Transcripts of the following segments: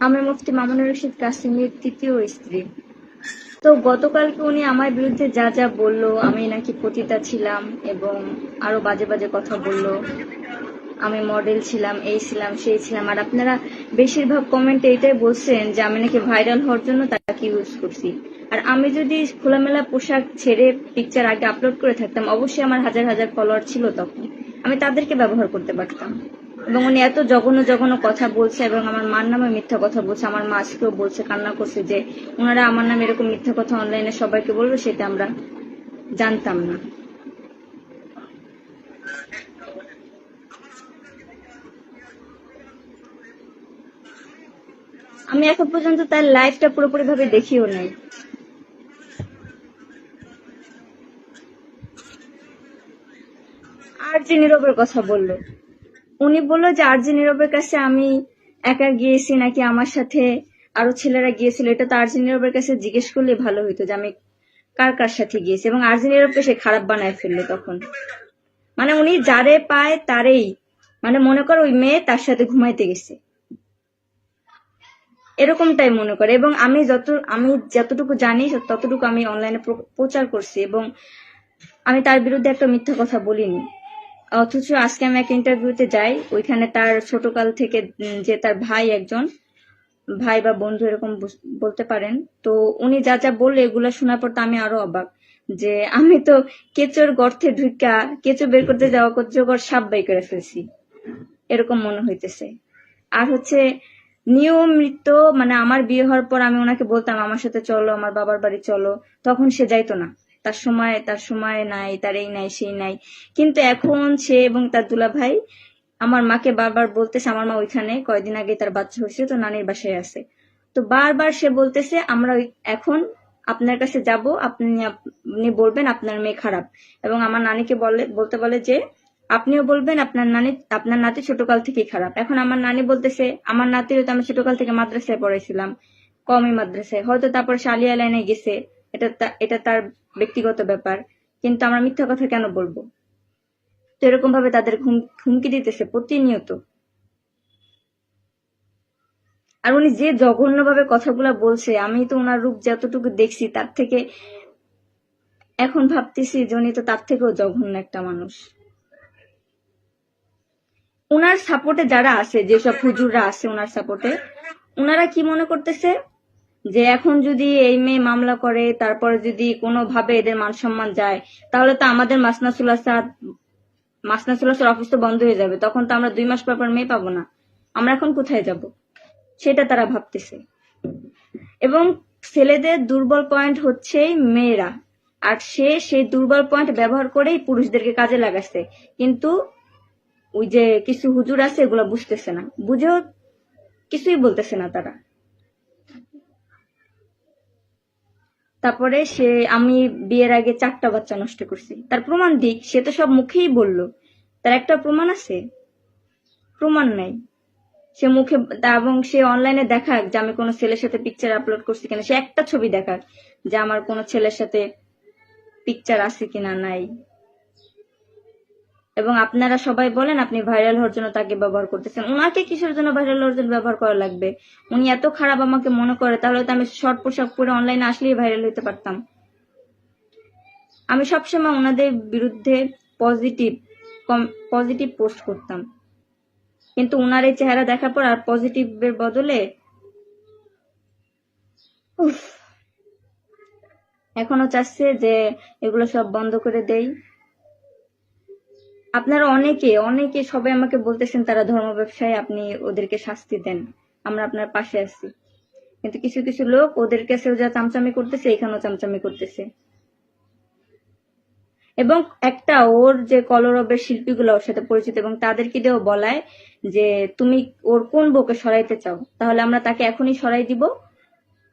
আমি মুফতি মামুনুর রশিদ কাসিমের তৃতীয় স্ত্রী। তো গতকালকে উনি আমার বিরুদ্ধে যা যা বলল, আমি নাকি পতিতা ছিলাম এবং আরও বাজে বাজে কথা বলল। আমি মডেল ছিলাম, এই ছিলাম, সেই ছিলাম। আর আপনারা বেশিরভাগ কমেন্টে এটাই বলছেন যে আমি নাকি ভাইরাল হওয়ার জন্য তাকে ইউজ করছি। আর আমি যদি খোলামেলা পোশাক ছেড়ে পিকচার আগে আপলোড করে থাকতাম, অবশ্যই আমার হাজার হাজার ফলোয়ার ছিল তখন। আমি তাদেরকে ব্যবহার করতে পারতাম। এবং উনি এত জঘন্য জঘন্য কথা বলছে এবং আমার মার নামে মিথ্যা কথা বলছে। আমার মা আজকেও বলছে, কান্না করছে যে ওনারা আমার নামে এরকম মিথ্যা কথা অনলাইনে সবাইকে বলবে, সেটা আমরা জানতাম না। আমি এখন পর্যন্ত তার লাইফটা পুরোপুরি ভাবে দেখিও নাই। আর যে নীরবের কথা বলল। উনি বলল যে আর যে নীরবের কাছে আমি একা গিয়েছি নাকি আমার সাথে আরও ছেলেরা গিয়েছিল? এটা তো আরজি নীরবের কাছে জিজ্ঞেস করলে ভালো হইতো যে, আমি কার কার সাথে গিয়েছি? এবং আরজি নীরবকে সে খারাপ বানায় ফেলল তখন। মানে উনি যারে পায় তারেই মানে মনে কর ওই মেয়ে তার সাথে ঘুমাইতে গেছে। এরকমটাই মনে করে। এবং আমি যত, আমি যতটুকু জানি, ততটুকু আমি অনলাইনে প্রচার করছি এবং আমি তার বিরুদ্ধে একটা মিথ্যা কথা বলিনি। অথচ আজকে আমি এক ইন্টারভিউতে যাই, ওইখানে তার ছোটকাল থেকে যে তার ভাই একজন, ভাই বা বন্ধু এরকম বলতে পারেন, তো উনি যা যা বললে এগুলো শোনার পর তো আমি আরও অবাক, যে আমি তো কেঁচোর গর্তে ঢুকা কেঁচো বের করতে যাওয়া কচুগর সাপ বাই করে ফেলছি, এরকম মনে হইতেছে। আর হচ্ছে নিয়মিত মানে আমার বিয়ে হওয়ার পর আমি ওনাকে বলতাম, আমার সাথে চলো, আমার বাবার বাড়ি চলো, তখন সে যাইতো না। তার সময় তার সময় নাই তার এই নাই, সেই নাই। কিন্তু এখন সে এবং তার দুলা ভাই আমার মাকে বারবার বলতেছে, আমার মা ওইখানে, কয়দিন আগে তার বাচ্চা হয়েছে তো নানির বাসায় আছে। তো বারবার সে বলতেছে, আমরা এখন আপনার কাছে যাব, আপনি আপনি বলবেন আপনার মেয়ে খারাপ। এবং আমার নানিকে বলে, বলতে বলে যে, আপনিও বলবেন আপনার নানি, আপনার নাতি ছোটকাল থেকেই খারাপ। এখন আমার নানি বলতেছে, আমার নাতিরও তো আমি ছোটকাল থেকে মাদ্রাসায় পড়েছিলাম কমই মাদ্রাসায়। হয়তো তারপর শালিয়া লাইনে গেছে এটা এটা তার ব্যক্তিগত ব্যাপার। কিন্তু আমরা মিথ্যা কথা কেন বলব? তো এরকম ভাবে তাদের হুমকি দিতেছে প্রতিনিয়ত। আর উনি যে জঘন্য ভাবে কথাগুলা বলছে, আমি তো ওনার রূপ যতটুকু দেখছি, তার থেকে এখন ভাবতেছি যে উনি তো তার থেকেও জঘন্য একটা মানুষ। ওনার সাপোর্টে যারা আছে, যেসব হুজুররা আছে ওনার সাপোর্টে ওনারা কি মনে করতেছে? যে এখন যদি এই মেয়ে মামলা করে, তারপরে যদি কোনোভাবে এদের মান সম্মান যায়, তাহলে তো আমাদের মাসনাসুল আসাদ, মাসনাসুল আসার অফিস তো বন্ধ হয়ে যাবে, তখন তো আমরা দুই মাস পর পর মেয়ে পাবো না। আমরা এখন কোথায় যাব? সেটা তারা ভাবতেছে। এবং ছেলেদের দুর্বল পয়েন্ট হচ্ছে মেয়েরা। আর সে সেই দুর্বল পয়েন্ট ব্যবহার করেই পুরুষদেরকে কাজে লাগাচ্ছে। কিন্তু ওই যে কিছু হুজুর আছে, এগুলো বুঝতেছে না। বুঝেও কিছুই বলতেছে না তারা। তারপরে সে, আমি বিয়ের আগে চারটা বাচ্চা নষ্ট করছি। তার প্রমাণ দিক, সে তো সব মুখেই বলল। তার একটা প্রমাণ আছে? প্রমাণ নাই। সে মুখে, এবং সে অনলাইনে দেখাক যে আমি কোনো ছেলের সাথে পিকচার আপলোড করছি কিনা। সে একটা ছবি দেখাক যে আমার কোনো ছেলের সাথে পিকচার আছে কিনা নাই। এবং আপনারা সবাই বলেন আপনি ভাইরাল হওয়ার জন্য তাকে ব্যবহার করতেছেন। ওনাকে কিসের জন্য ভাইরাল হওয়ার জন্য ব্যবহার করা লাগবে? উনি এত খারাপ আমাকে মনে করে তাহলে তো আমি শর্ট পোশাক পরে অনলাইনে আসলেই ভাইরাল হতে পারতাম। আমি সবসময় ওনাদের বিরুদ্ধে পজিটিভ পজিটিভ পোস্ট করতাম। কিন্তু ওনার এই চেহারা দেখার পর আর পজিটিভের বদলে উফ, এখনও চাচ্ছে যে এগুলো সব বন্ধ করে দেই। আপনারা অনেকে অনেকে সবাই আমাকে বলতেছেন তারা ধর্ম ব্যবসায়ী আপনি ওদেরকে শাস্তি দেন। আমরা আপনার পাশে আছি। কিন্তু কিছু কিছু লোক ওদের কাছেও যা চামচামি করতেছে, এখানেও চামচামি করতেছে। এবং একটা ওর যে কলরবের শিল্পীগুলো ওর সাথে পরিচিত এবং তাদেরকে দিয়েও বলায় যে, তুমি ওর কোন বউকে সরাইতে চাও? তাহলে আমরা তাকে এখনই সরাই দিব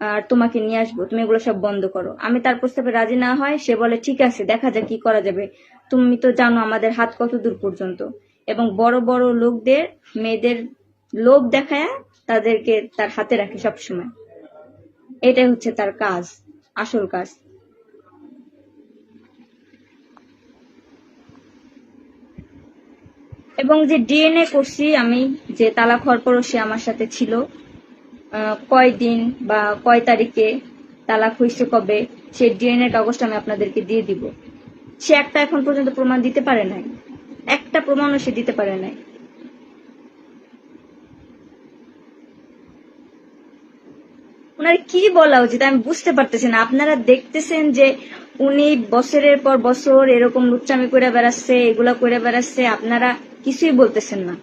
আর তোমাকে নিয়ে আসব। তুমি এগুলো সব বন্ধ করো। আমি তার প্রস্তাবে রাজি না হয়, সে বলে, ঠিক আছে, দেখা যাক কি করা যাবে। তুমি তো জানো আমাদের হাত কত দূর পর্যন্ত। এবং বড় বড় লোকদের মেয়েদের লোভ দেখায় তাদেরকে তার হাতে রাখে সবসময়। এটাই হচ্ছে তার কাজ আসল কাজ। এবং যে ডিএনএ করছি আমি যে তালা হওয়ার পরও সে আমার সাথে ছিল আহ, কয় দিন বা কয় তারিখে তালাক হয়েছে কবে সেই ডিএনএ কাগজটা আমি আপনাদেরকে দিয়ে দিব। সে একটা এখন পর্যন্ত প্রমাণ দিতে পারে নাই। একটা প্রমাণও সে দিতে পারে নাই। ওনার কি বলা উচিত আমি বুঝতে পারতেছি না। আপনারা দেখতেছেন যে উনি বছরের পর বছর এরকম লুচ্চামি করে বেড়াচ্ছে, এগুলা করে বেড়াচ্ছে, আপনারা কিছুই বলতেছেন না।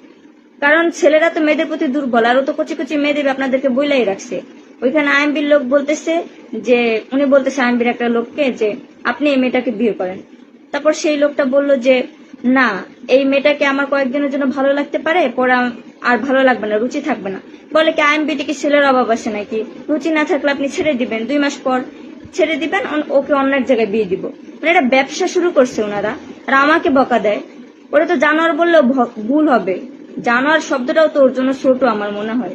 কারণ ছেলেরা তো মেয়েদের প্রতি দুর্বল, আরও তো কচি কচি মেয়েদের আপনাদেরকে বইলাই রাখছে। ওইখানে আইএমবির লোক বলতেছে যে, উনি বলতেছে আইএমবির একটা লোককে যে, আপনি এই মেয়েটাকে বিয়ে করেন। তারপর সেই লোকটা বলল যে, না, এই মেয়েটাকে আমার কয়েকদিনের জন্য ভালো লাগতে পারে, পরে আর ভালো লাগবে না, রুচি থাকবে না। বলে কি আইএমবিটি কি ছেলের অভাব আছে নাকি? রুচি না থাকলে আপনি ছেড়ে দিবেন, দুই মাস পর ছেড়ে দিবেন ওকে অন্য এক জায়গায় বিয়ে দিব। মানে এটা ব্যবসা শুরু করছে ওনারা আর আমাকে বকা দেয়। ওরা তো জানোয়ার বললেও ভুল হবে। জানোয়ার শব্দটাও তো ওর জন্য ছোট আমার মনে হয়।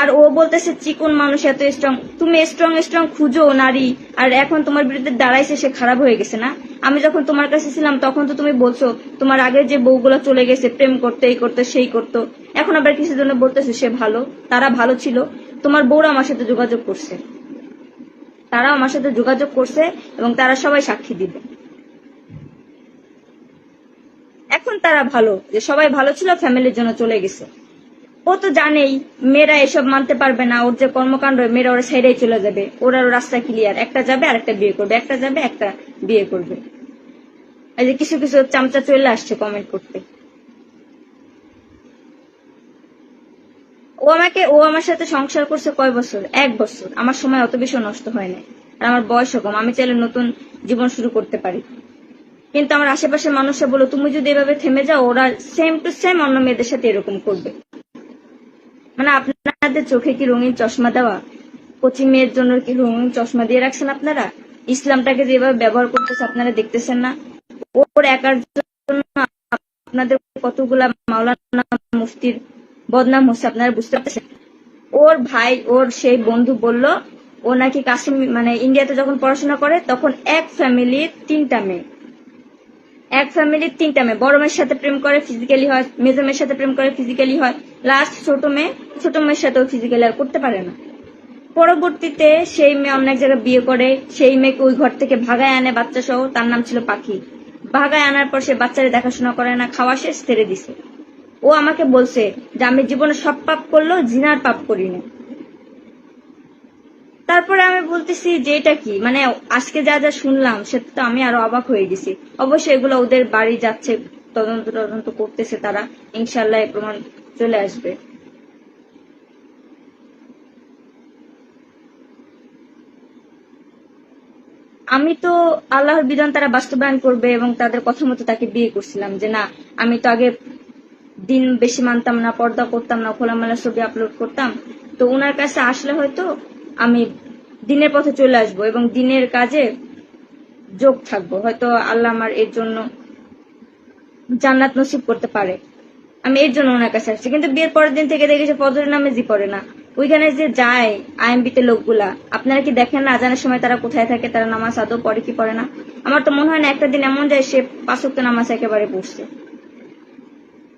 আর ও বলতেছে, চিকন মানুষ, এত স্ট্রং তুমি স্ট্রং স্ট্রং খুঁজো নারী। আর এখন তোমার বিরুদ্ধে দাঁড়াইছে, সে খারাপ হয়ে গেছে না? আমি যখন তোমার কাছে ছিলাম, তখন তো তুমি বলছো, তোমার আগে যে বউগুলো চলে গেছে, প্রেম করতে, এই করতে, সেই করতো। এখন আবার কিছু জন্য বলতেছে, সে ভালো, তারা ভালো ছিল। তোমার বউরা আমার সাথে যোগাযোগ করছে। তারা আমার সাথে যোগাযোগ করছে এবং তারা সবাই সাক্ষী দিবে। এখন তারা ভালো, যে সবাই ভালো ছিল ফ্যামিলির জন্য চলে গেছে। ও তো জানেই, মেয়েরা এসব মানতে পারবে না। ওর যে কর্মকাণ্ড, মেয়েরা ওরা সাইডেই চলে যাবে। ওরা রাস্তা ক্লিয়ার একটা যাবে আর একটা বিয়ে করবে। একটা যাবে, একটা বিয়ে করবে। এই যে কিছু কিছু চামচা চলে আসছে কমেন্ট করতে। ও আমাকে, ও আমার সাথে সংসার করছে কয় বছর? এক বছর। আমার সময় অত বেশি নষ্ট হয় না আর আমার বয়সও কম। আমি চাইলে নতুন জীবন শুরু করতে পারি। কিন্তু আমার আশেপাশের মানুষরা বলো, তুমি যদি এভাবে থেমে যাও, ওরা সেম টু সেম অন্য মেয়েদের সাথে এরকম করবে। মানে আপনাদের চোখে কি রঙিন চশমা দেওয়া? কচি মেয়ের জন্য কি রঙিন চশমা দিয়ে রাখছেন আপনারা? ইসলামটাকে যেভাবে ব্যবহার করতেছে আপনারা দেখতেছেন না? ওর একার জন্য আপনাদের কতগুলা মাওলানা মুফতির বদনাম হচ্ছে আপনারা বুঝতে পারছেন? ওর ভাই, ওর সেই বন্ধু বলল, ও নাকি কাশ্মীর মানে ইন্ডিয়াতে যখন পড়াশোনা করে, তখন এক ফ্যামিলির তিনটা মেয়ে। এক ফ্যামিলির তিনটা মেয়ে। বড় মেয়ের সাথে প্রেম করে ফিজিক্যালি হয়, মেজো মেয়ের সাথে প্রেম করে ফিজিক্যালি হয়। লাস্ট ছোট মেয়ে, ছোট মেয়ের সাথেও ফিজিক্যালি আর করতে পারে না। পরবর্তীতে সেই মেয়ে অন্য এক জায়গায় বিয়ে করে, সেই মেয়েকে ওই ঘর থেকে ভাগায় আনে বাচ্চা সহ তার নাম ছিল পাখি। ভাগায় আনার পর সে বাচ্চারা দেখাশোনা করে না, খাওয়া শেষ, ছেড়ে দিছে। ও আমাকে বলছে যে, আমি জীবনে সব পাপ করলেও জিনার পাপ করিনি তারপরে আমি বলতেছি যে, এটা কি? মানে আজকে যা যা শুনলাম, সেটা তো আমি আরও অবাক হয়ে গেছি। অবশ্যই এগুলো ওদের বাড়ি যাচ্ছে তদন্ত তদন্ত করতেছে তারা। ইনশাল্লাহ এই প্রমাণ চলে আসবে। আমি তো আল্লাহর বিধান তারা বাস্তবায়ন করবে এবং তাদের কথা মতো তাকে বিয়ে করছিলাম যে, না, আমি তো আগে দিন বেশি মানতাম না, পর্দা করতাম না, খোলামেলা ছবি আপলোড করতাম। তো ওনার কাছে আসলে হয়তো আমি দিনের পথে চলে আসব এবং দিনের কাজে যোগ থাকব। হয়তো আল্লাহ আমার এর জন্য জান্নাত নসিব করতে পারে। আমি এর জন্য ওনার কাছে আসছি। কিন্তু বিয়ের পরের দিন থেকে দেখেছি ফজরের জি পড়ে না। ওইখানে যে যায় আইএমবিতে লোকগুলা, আপনারা কি দেখেন না? আজানের সময় তারা কোথায় থাকে, তারা নামাজ আদৌ পড়ে কি পড়ে না? আমার তো মনে হয় না একটা দিন এমন যায় সে পাঁচক্ত নামাজ একেবারে পড়ছে।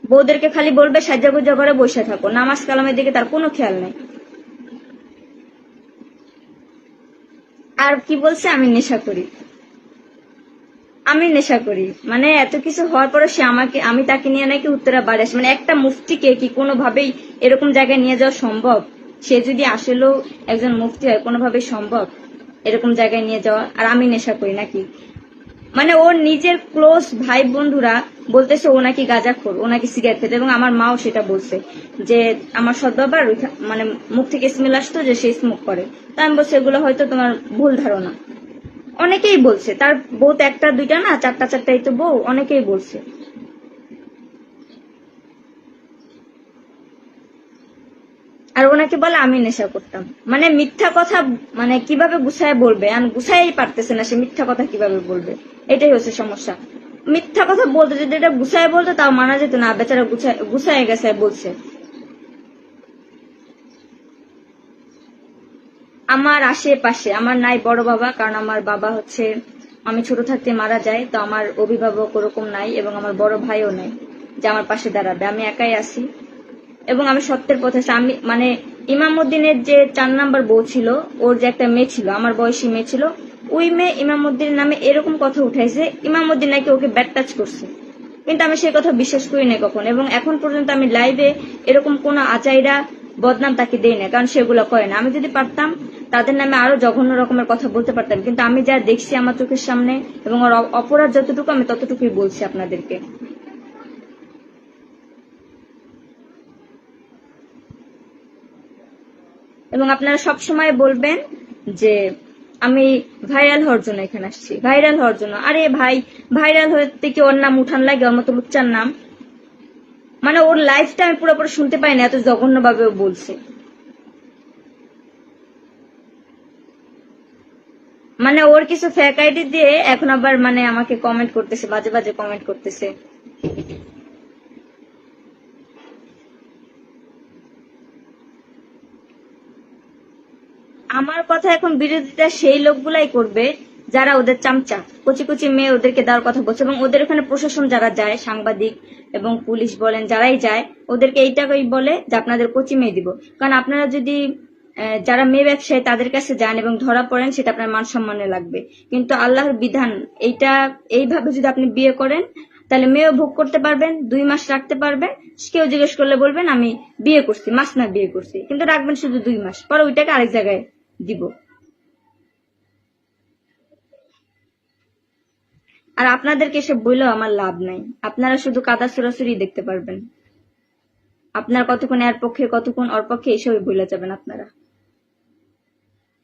বউদেরকে খালি বলবে সাজ্জা গুজ্জা করে বসে থাকো। নামাজ কালামের দিকে তার কোনো খেয়াল নেই। আর কি বলছে? আমি নেশা করি। আমি নেশা করি। মানে এত কিছু হওয়ার পরে সে আমাকে আমি তাকে নিয়ে নাকি উত্তরা বাড়ি আসে। মানে একটা মুফতিকে কি কোনোভাবেই এরকম জায়গায় নিয়ে যাওয়া সম্ভব? সে যদি আসলেও একজন মুফতি হয়, কোনোভাবেই সম্ভব এরকম জায়গায় নিয়ে যাওয়া? আর আমি নেশা করি নাকি? মানে ওর নিজের ক্লোজ ভাই বন্ধুরা বলতেছে, ও নাকি গাঁজা খোর ও নাকি সিগারেট খেতে। এবং আমার মাও সেটা বলছে যে, আমার সদ্বাবার মানে মুখ থেকে স্মেল আসতো যে, সে স্মোক করে। তা আমি বলছি, এগুলো হয়তো তোমার ভুল ধারণা। অনেকেই বলছে, তার বউ তো একটা, দুইটা না, চারটা, চারটাই তো বউ, অনেকেই বলছে। আর ওনাকে বলে, আমি নেশা করতাম। মানে মিথ্যা কথা মানে কীভাবে গুছায় বলবে? আমি গুছাই পারতেছে না, সে মিথ্যা কথা কীভাবে বলবে? এটাই হচ্ছে সমস্যা। মিথ্যা কথা বলতে, যদি এটা গুছায় বলতো, তাও মানা যেত না। বেচারা গুছায় গুছায় গেছে, বলছে। আমার আশেপাশে, আমার নাই বড় বাবা, কারণ আমার বাবা হচ্ছে, আমি ছোট থাকতে মারা যায়, তো আমার অভিভাবক ওরকম নাই এবং আমার বড় ভাইও নাই, যে আমার পাশে দাঁড়াবে। আমি একাই আছি। এবং আমি সত্যের পথে। আমি মানে ইমামুদ্দিনের যে চার নাম্বার বউ ছিল, ওর যে একটা মেয়ে ছিল, আমার বয়সী মেয়ে ছিল, ওই মেয়ে ইমামুদ্দিনের নামে এরকম কথা উঠাইছে, ইমামুদ্দিন নাকি ওকে ব্যাট টাচ করছে। কিন্তু আমি সেই কথা বিশ্বাস করি না কখন। এবং এখন পর্যন্ত আমি লাইভে এরকম কোনো আচাইরা বদনাম তাকে দেই না কারণ সেগুলো করে না। আমি যদি পারতাম তাদের নামে আরও জঘন্য রকমের কথা বলতে পারতাম। কিন্তু আমি যা দেখছি আমার চোখের সামনে এবং ওর অপরাধ যতটুকু আমি ততটুকুই বলছি আপনাদেরকে। এবং আপনারা সব সময় বলবেন যে, আমি ভাইরাল হওয়ার জন্য এখানে আসছি, ভাইরাল হওয়ার জন্য। আরে ভাই, ভাইরাল হতে কি ওর নাম উঠান লাগে, ওর মতো লুচ্চার নাম? মানে ওর লাইফটা আমি পুরোপুরি শুনতে পাই না এত জঘন্য ভাবে বলছে। মানে ওর কিছু ফ্যাক আইডি দিয়ে এখন আবার মানে আমাকে কমেন্ট করতেছে, বাজে বাজে কমেন্ট করতেছে। আমার কথা এখন বিরোধিতা সেই লোকগুলাই করবে যারা ওদের চামচা। কচি কচি মেয়ে ওদেরকে দেওয়ার কথা বলছে এবং ওদের ওখানে প্রশাসন যারা যায়, সাংবাদিক এবং পুলিশ বলেন, যারাই যায়, ওদেরকে এইটাই বলে যে আপনাদের কচি মেয়ে দিব। কারণ আপনারা যদি যারা মেয়ে ব্যবসায়ী, তাদের কাছে যান এবং ধরা পড়েন, সেটা আপনার মান সম্মানে লাগবে। কিন্তু আল্লাহর বিধান, এইটা, এইভাবে যদি আপনি বিয়ে করেন, তাহলে মেয়েও ভোগ করতে পারবেন, দুই মাস রাখতে পারবেন কেউ জিজ্ঞেস করলে বলবেন, আমি বিয়ে করছি, মাস না বিয়ে করছি। কিন্তু রাখবেন শুধু দুই মাস, পরে ওইটাকে আরেক জায়গায় দিব। আর আপনাদেরকে এসব বললেও আমার লাভ নাই। আপনারা শুধু কাদা সুরাসুরি দেখতে পারবেন। আপনার কতক্ষণ এর পক্ষে, কতক্ষণ ওর পক্ষে এসবই বলে যাবেন আপনারা।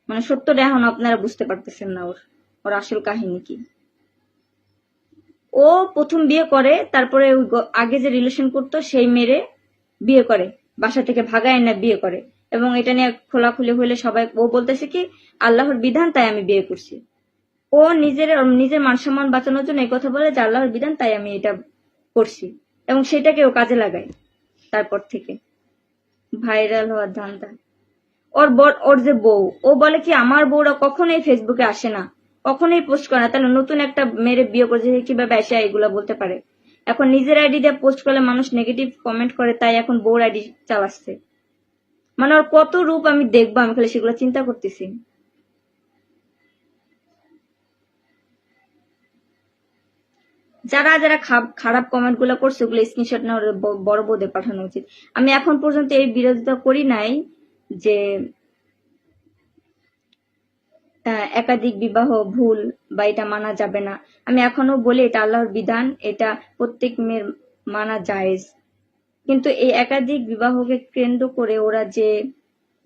মানে সত্যটা এখন আপনারা বুঝতে পারতেছেন না ওর ওর আসল কাহিনী কি। ও প্রথম বিয়ে করে, তারপরে আগে যে রিলেশন করতো, সেই মেরে বিয়ে করে, বাসা থেকে ভাগায় না বিয়ে করে। এবং এটা নিয়ে খোলাখুলি হলে সবাই, ও বলতেছে কি, আল্লাহর বিধান তাই আমি বিয়ে করছি। ও নিজের নিজের মান সম্মান বাঁচানোর জন্য এই কথা বলে যে, আল্লাহর বিধান তাই আমি এটা করছি। এবং সেটাকে ও কাজে লাগায়, তারপর থেকে। ভাইরাল হওয়ার ধান্দা। ওর ওর যে বউ। ও বলে কি, আমার বউরা কখনোই ফেসবুকে আসে না। কখনোই পোস্ট করে না। তাহলে নতুন একটা মেয়ের বিয়ে করেছে কীভাবে এসে এগুলো বলতে পারে? এখন নিজের আইডি দিয়ে পোস্ট করলে মানুষ নেগেটিভ কমেন্ট করে, তাই এখন বউর আইডি চালাচ্ছে। মানে ওর কত রূপ আমি দেখব, আমি খালি সেগুলো চিন্তা করতেছি। যারা যারা খারাপ কমেন্টগুলো করছে, ওগুলো স্ক্রিনশট না বড় বোধে পাঠানো উচিত। আমি এখন পর্যন্ত এই বিরোধিতা করি নাই। যে একাধিক বিবাহ ভুল বা এটা মানা যাবে না। আমি এখনও বলি এটা আল্লাহর বিধান, এটা প্রত্যেক মেয়ের মানা জায়েজ। কিন্তু এই একাধিক বিবাহকে কেন্দ্র করে ওরা যে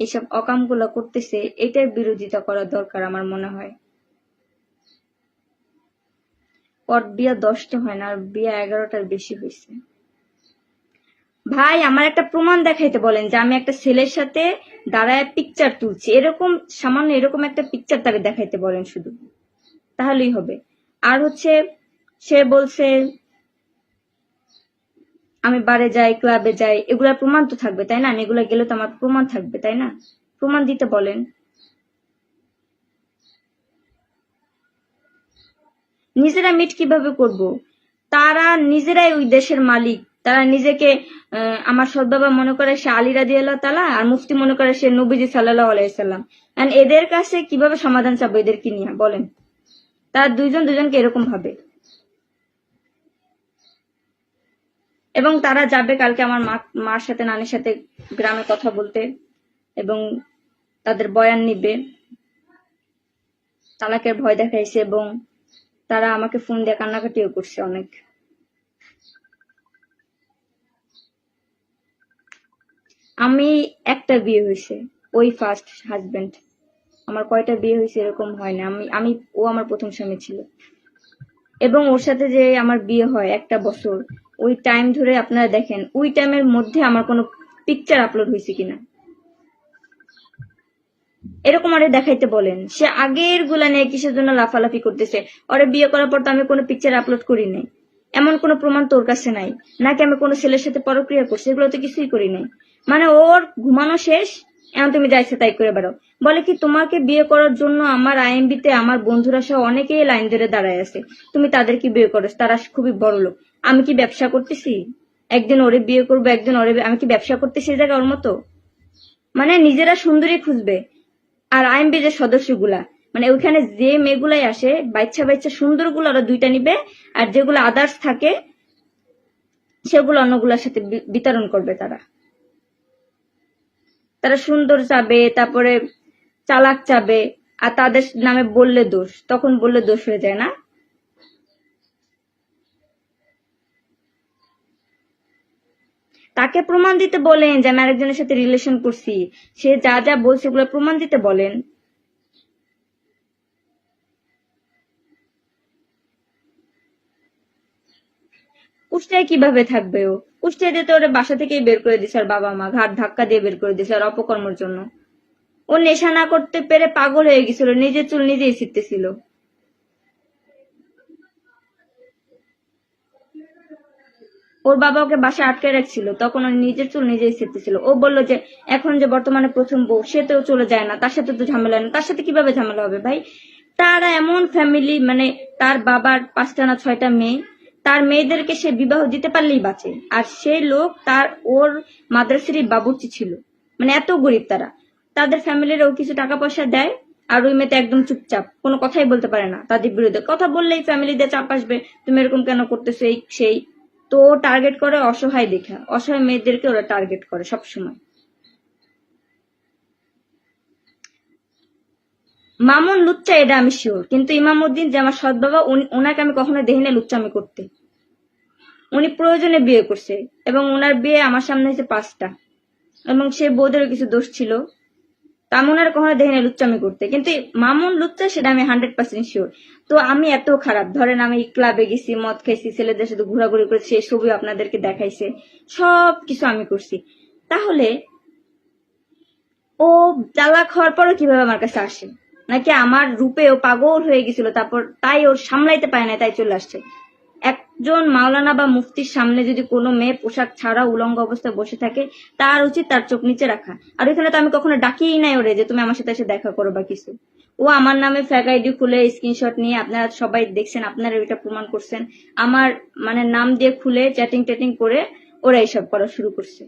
এসব অকামগুলো করতেছে, এটার বিরোধিতা করা দরকার আমার মনে হয়। পর বিয়া দশটা হয় না, আর বিয়া এগারোটার বেশি হয়েছে। ভাই, আমার একটা প্রমাণ দেখাইতে বলেন যে আমি একটা ছেলের সাথে দাঁড়ায় পিকচার তুলছি। এরকম, সামান্য এরকম একটা পিকচার তাকে দেখাইতে বলেন শুধু। তাহলেই হবে। আর হচ্ছে, সে বলছে, আমি বারে যাই, ক্লাবে যাই, এগুলার প্রমাণ তো থাকবে, তাই না? আমি এগুলা গেলে তো আমার প্রমাণ থাকবে, তাই না? প্রমাণ দিতে বলেন। নিজেরা মিট কীভাবে করব? তারা নিজেরাই ওই দেশের মালিক। তারা নিজেকে আমার সদ্বাবা মনে করে সে আলী রাজি আল্লাহ তালা আর মুফতি মনে করে সে নবীজি সাল্লাহ আলাইসাল্লাম And এদের কাছে কীভাবে সমাধান চাবো এদেরকে নিয়ে? বলেন। তারা দুইজন দুজনকে এরকম ভাবে। এবং তারা যাবে কালকে আমার মা, মার সাথে, নানির সাথে গ্রামে কথা বলতে এবং তাদের বয়ান নিবে। তালাকের ভয় দেখাইছে এবং তারা আমাকে ফোন দিয়ে কান্নাকাটিও করছে অনেক। আমি একটা বিয়ে হয়েছে, ওই ফার্স্ট হাজবেন্ড আমার কয়টা বিয়ে হয়েছে এরকম হয় না। আমি আমি, ও আমার প্রথম স্বামী ছিল। এবং ওর সাথে যে আমার বিয়ে হয় একটা বছর, ওই টাইম ধরে আপনারা দেখেন, ওই টাইমের মধ্যে আমার কোনো পিকচার আপলোড হয়েছে কিনা। এরকম আরে দেখাইতে বলেন। সে আগেরগুলা নিয়ে কিসের জন্য লাফালাফি করতেছে? ওরে বিয়ে করার পর তো আমি কোনো পিকচার আপলোড করি নাই। এমন কোনো প্রমাণ তোর কাছে নাই। নাকি আমি কোনো ছেলের সাথে পরক্রিয়া করছি? এগুলো তো কিছুই করি নাই। মানে ওর ঘুমানো শেষ, এখন তুমি যাইছে তাই করে বেড়াও। বলে কি, তোমাকে বিয়ে করার জন্য আমার আইএমবি তে আমার বন্ধুরা সহ অনেকেই লাইন ধরে দাঁড়ায় আছে। তুমি তাদেরকে বিয়ে করো, তারা খুবই বড় লোক। আমি কি ব্যবসা করতেছি? একদিন ওরে বিয়ে করব, একদিন ওরে আমি কি ব্যবসা করতেছি জায়গায় ওর মতো? মানে নিজেরা সুন্দরী খুঁজবে। আর আইএমবি যে সদস্যগুলা মানে ওইখানে যে মেয়েগুলাই আসে, বাচ্চা বাচ্চা সুন্দরগুলো ওরা দুইটা নিবে, আর যেগুলো আদার্স থাকে, সেগুলো অন্যগুলোর সাথে বিতরণ করবে তারা। তারা সুন্দর চাবে, তারপরে চালাক চাবে, আর তাদের নামে বললে দোষ, তখন বললে দোষ হয়ে যায় না। তাকে প্রমাণ দিতে বলেন যে, আমি আরেকজনের সাথে রিলেশন করছি। সে যা যা বলছে ওগুলো প্রমাণ দিতে বলেন। কুষ্টায় কীভাবে থাকবে ও? কুষ্টায় দিয়ে তো ওরা বাসা থেকেই বের করে দিছে আর বাবা মা, ঘাট ধাক্কা দিয়ে বের করে দিছে আর অপকর্মের জন্য। ও নেশা না করতে পেরে পাগল হয়ে গেছিল, নিজের চুল নিজেই ছিটতেছিল। ওর বাবা ওকে বাসায় আটকে রাখছিল, তখন ও নিজের চুল নিজেই ছিটতেছিল। ও বলল যে, এখন যে বর্তমানে প্রথম বউ, সে তো চলে যায় না, তার সাথে তো ঝামেলা না তার সাথে কীভাবে ঝামেলা হবে ভাই? তারা এমন ফ্যামিলি মানে তার বাবার পাঁচটা না ছয়টা মেয়ে তার মেয়েদেরকে সে বিবাহ দিতে পারলেই বাঁচে। আর সে লোক তার ওর মাদ্রাসারই বাবুর্চি ছিল। মানে এত গরিব তারা। তাদের ফ্যামিলির ও কিছু টাকা পয়সা দেয় আর ওই মেয়েতে একদম চুপচাপ, কোনো কথাই বলতে পারে না তাদের বিরুদ্ধে। কথা বললেই ফ্যামিলিদের চাপ আসবে, তুমি এরকম কেন করতেছো এই সেই? তো টার্গেট করে অসহায় দেখা। অসহায় মেয়েদেরকে ওরা টার্গেট করে সবসময়। মামুন লুচ্চা, এটা আমি শিওর কিন্তু ইমামউদ্দিন যে আমার সৎ বাবা ওনাকে আমি কখনো দেখি না লুচ্চামি করতে। উনি প্রয়োজনে বিয়ে করছে এবং ওনার বিয়ে আমার সামনে হয়েছে পাঁচটা। এবং সে বউদেরও কিছু দোষ ছিল। তা আমি ওনার কখনো দেখি না লুচ্চামি করতে। কিন্তু মামুন লুচ্চা, সেটা আমি হান্ড্রেড পার্সেন্ট শিওর তো আমি এত খারাপ। ধরেন আমি ক্লাবে গেছি, মদ খাইছি, ছেলেদের সাথে ঘোরাঘুরি করেছি, সেই ছবি আপনাদেরকে দেখাইছে। সব কিছু আমি করছি। তাহলে ও তালাক হওয়ার পরও কীভাবে আমার কাছে আসে? নাকি আমার রূপে ও পাগল হয়ে গেছিল, তারপর তাই ওর সামলাইতে পারে না তাই চলে আসছে? একজন মাওলানা বা মুফতির সামনে যদি কোনো মেয়ে পোশাক ছাড়া উলঙ্গ অবস্থায় বসে থাকে, তার উচিত তার চোখ নিচে রাখা। আর ওখানে তো আমি কখনো ডাকিই নাই ওরে যে তুমি আমার সাথে এসে দেখা করো বা কিছু। ও আমার নামে ফ্যাক আইডি খুলে স্ক্রিনশট নিয়ে আপনারা সবাই দেখছেন, আপনারা এটা প্রমাণ করছেন। আমার মানে নাম দিয়ে খুলে চ্যাটিং ট্যাটিং করে ওরা এইসব করা শুরু করছে।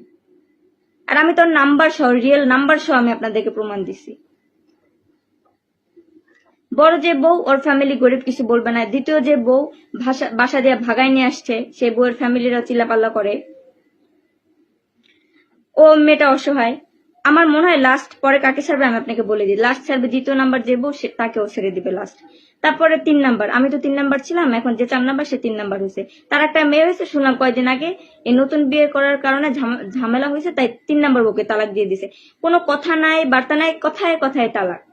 আর আমি তোর নাম্বার সহ রিয়েল নাম্বার সহ আমি আপনাদেরকে প্রমাণ দিছি। বড় যে বউ, ওর ফ্যামিলি গরিব কিছু বলবে না। দ্বিতীয় যে বউ ভাষা বাসা দিয়ে ভাগাই নিয়ে আসছে সেই বউয়ের ফ্যামিলিরা চিল্লাপাল্লা করে। ও মেয়েটা অসহায়। আমার মনে হয় লাস্ট পরে কাকে ছাড়বে আমি আপনাকে বলে দিই। লাস্ট ছাড়বে দ্বিতীয় নাম্বার যে বউ, সে তাকেও ছেড়ে দিবে লাস্ট তারপরে তিন নাম্বার আমি তো তিন নাম্বার ছিলাম, এখন যে চার নাম্বার সে তিন নাম্বার হয়েছে। তার একটা মেয়ে হয়েছে, শুনলাম কয়েকদিন আগে, এই নতুন বিয়ে করার কারণে ঝাম- ঝামেলা হয়েছে, তাই তিন নাম্বার বউকে তালাক দিয়ে দিছে। কোনো কথা নাই, বার্তা নাই, কথায় কথায় তালাক।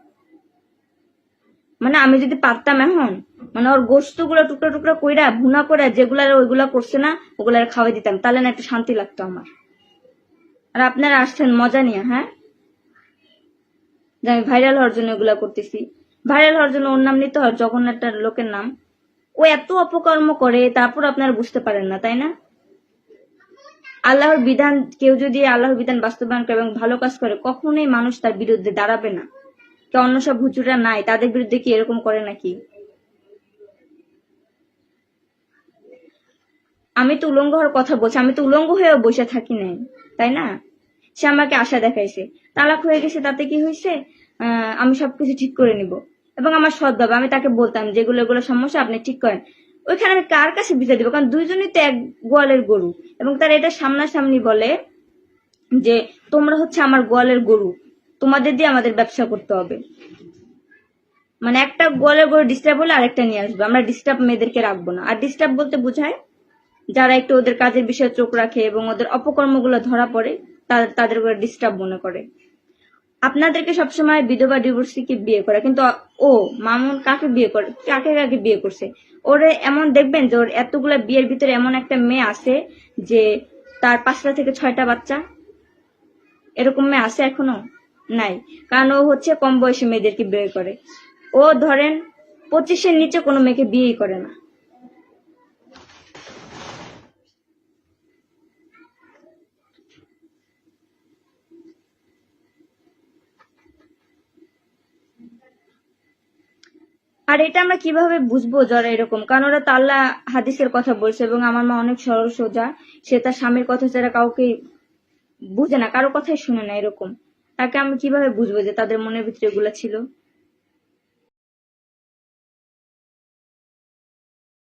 মানে আমি যদি পারতাম এখন মানে ওর গোস্তগুলো টুকরা টুকরা কইরা, ভুনা করে যেগুলা ওইগুলা করছে না, ওগুলা খাওয়াই দিতাম, তাহলে না একটু শান্তি লাগতো আমার। আর আপনারা আসছেন, মজা নিয়ে হ্যাঁ? যে আমি ভাইরাল হওয়ার জন্য এগুলা করতেছি। ভাইরাল হওয়ার জন্য ওর নাম নিতে হয় একটা লোকের নাম। ও এত অপকর্ম করে, তারপর আপনারা বুঝতে পারেন না, তাই না? আল্লাহর বিধান, কেউ যদি আল্লাহর বিধান বাস্তবায়ন করে এবং ভালো কাজ করে, কখনোই মানুষ তার বিরুদ্ধে দাঁড়াবে না। কে অন্য সব হুজুরা নাই, তাদের বিরুদ্ধে কি এরকম করে নাকি? আমি তো উলঙ্গ হওয়ার কথা বলছি, আমি তো উলঙ্গ হয়েও বসে থাকি নাই, তাই না? সে আমাকে আশা দেখাইছে। তালাক হয়ে গেছে, তাতে কি হয়েছে? আমি সবকিছু ঠিক করে নিব। এবং আমার সৎ বাবা, আমি তাকে বলতাম, যেগুলো, এগুলো সমস্যা আপনি ঠিক করেন। ওইখানে আমি কার কাছে বিচার দিব? কারণ দুইজনই তো এক গোয়ালের গরু। এবং তার এটা সামনাসামনি বলে যে, তোমরা হচ্ছে আমার গোয়ালের গরু। তোমাদের দিয়ে আমাদের ব্যবসা করতে হবে। মানে একটা গোয়ালের গরু ডিস্টার্ব হলে আরেকটা নিয়ে আসবে। আমরা ডিস্টার্ব মেয়েদেরকে রাখব না। আর ডিস্টার্ব বলতে বোঝায়, যারা একটু ওদের কাজের বিষয়ে চোখ রাখে এবং ওদের অপকর্মগুলো ধরা পড়ে তাদের উপরে ডিস্টার্ব মনে করে। আপনাদেরকে সবসময় বিধবা ডিভোর্সিকে বিয়ে করে। কিন্তু, ও, মামুন কাকে বিয়ে করে, কাকে কাকে বিয়ে করছে? ওরে এমন দেখবেন যে ওর এতগুলা বিয়ের ভিতরে এমন একটা মেয়ে আছে যে তার পাঁচটা থেকে ছয়টা বাচ্চা। এরকম মেয়ে আছে এখনও? নাই। কারণ ও হচ্ছে কম বয়সী মেয়েদেরকে বিয়ে করে। ও ধরেন পঁচিশের নিচে কোনো মেয়েকে বিয়েই করে না। আর এটা আমরা কীভাবে বুঝব যারা এরকম? কারণ ওরা তো আল্লাহ হাদিসের কথা বলছে এবং আমার মা অনেক সরল সোজা। সে তার স্বামীর কথা ছাড়া কাউকে বুঝে না, কারও কথাই শুনে না এরকম। তাকে আমি কীভাবে বুঝব যে তাদের মনের ভিতরে এগুলা ছিল?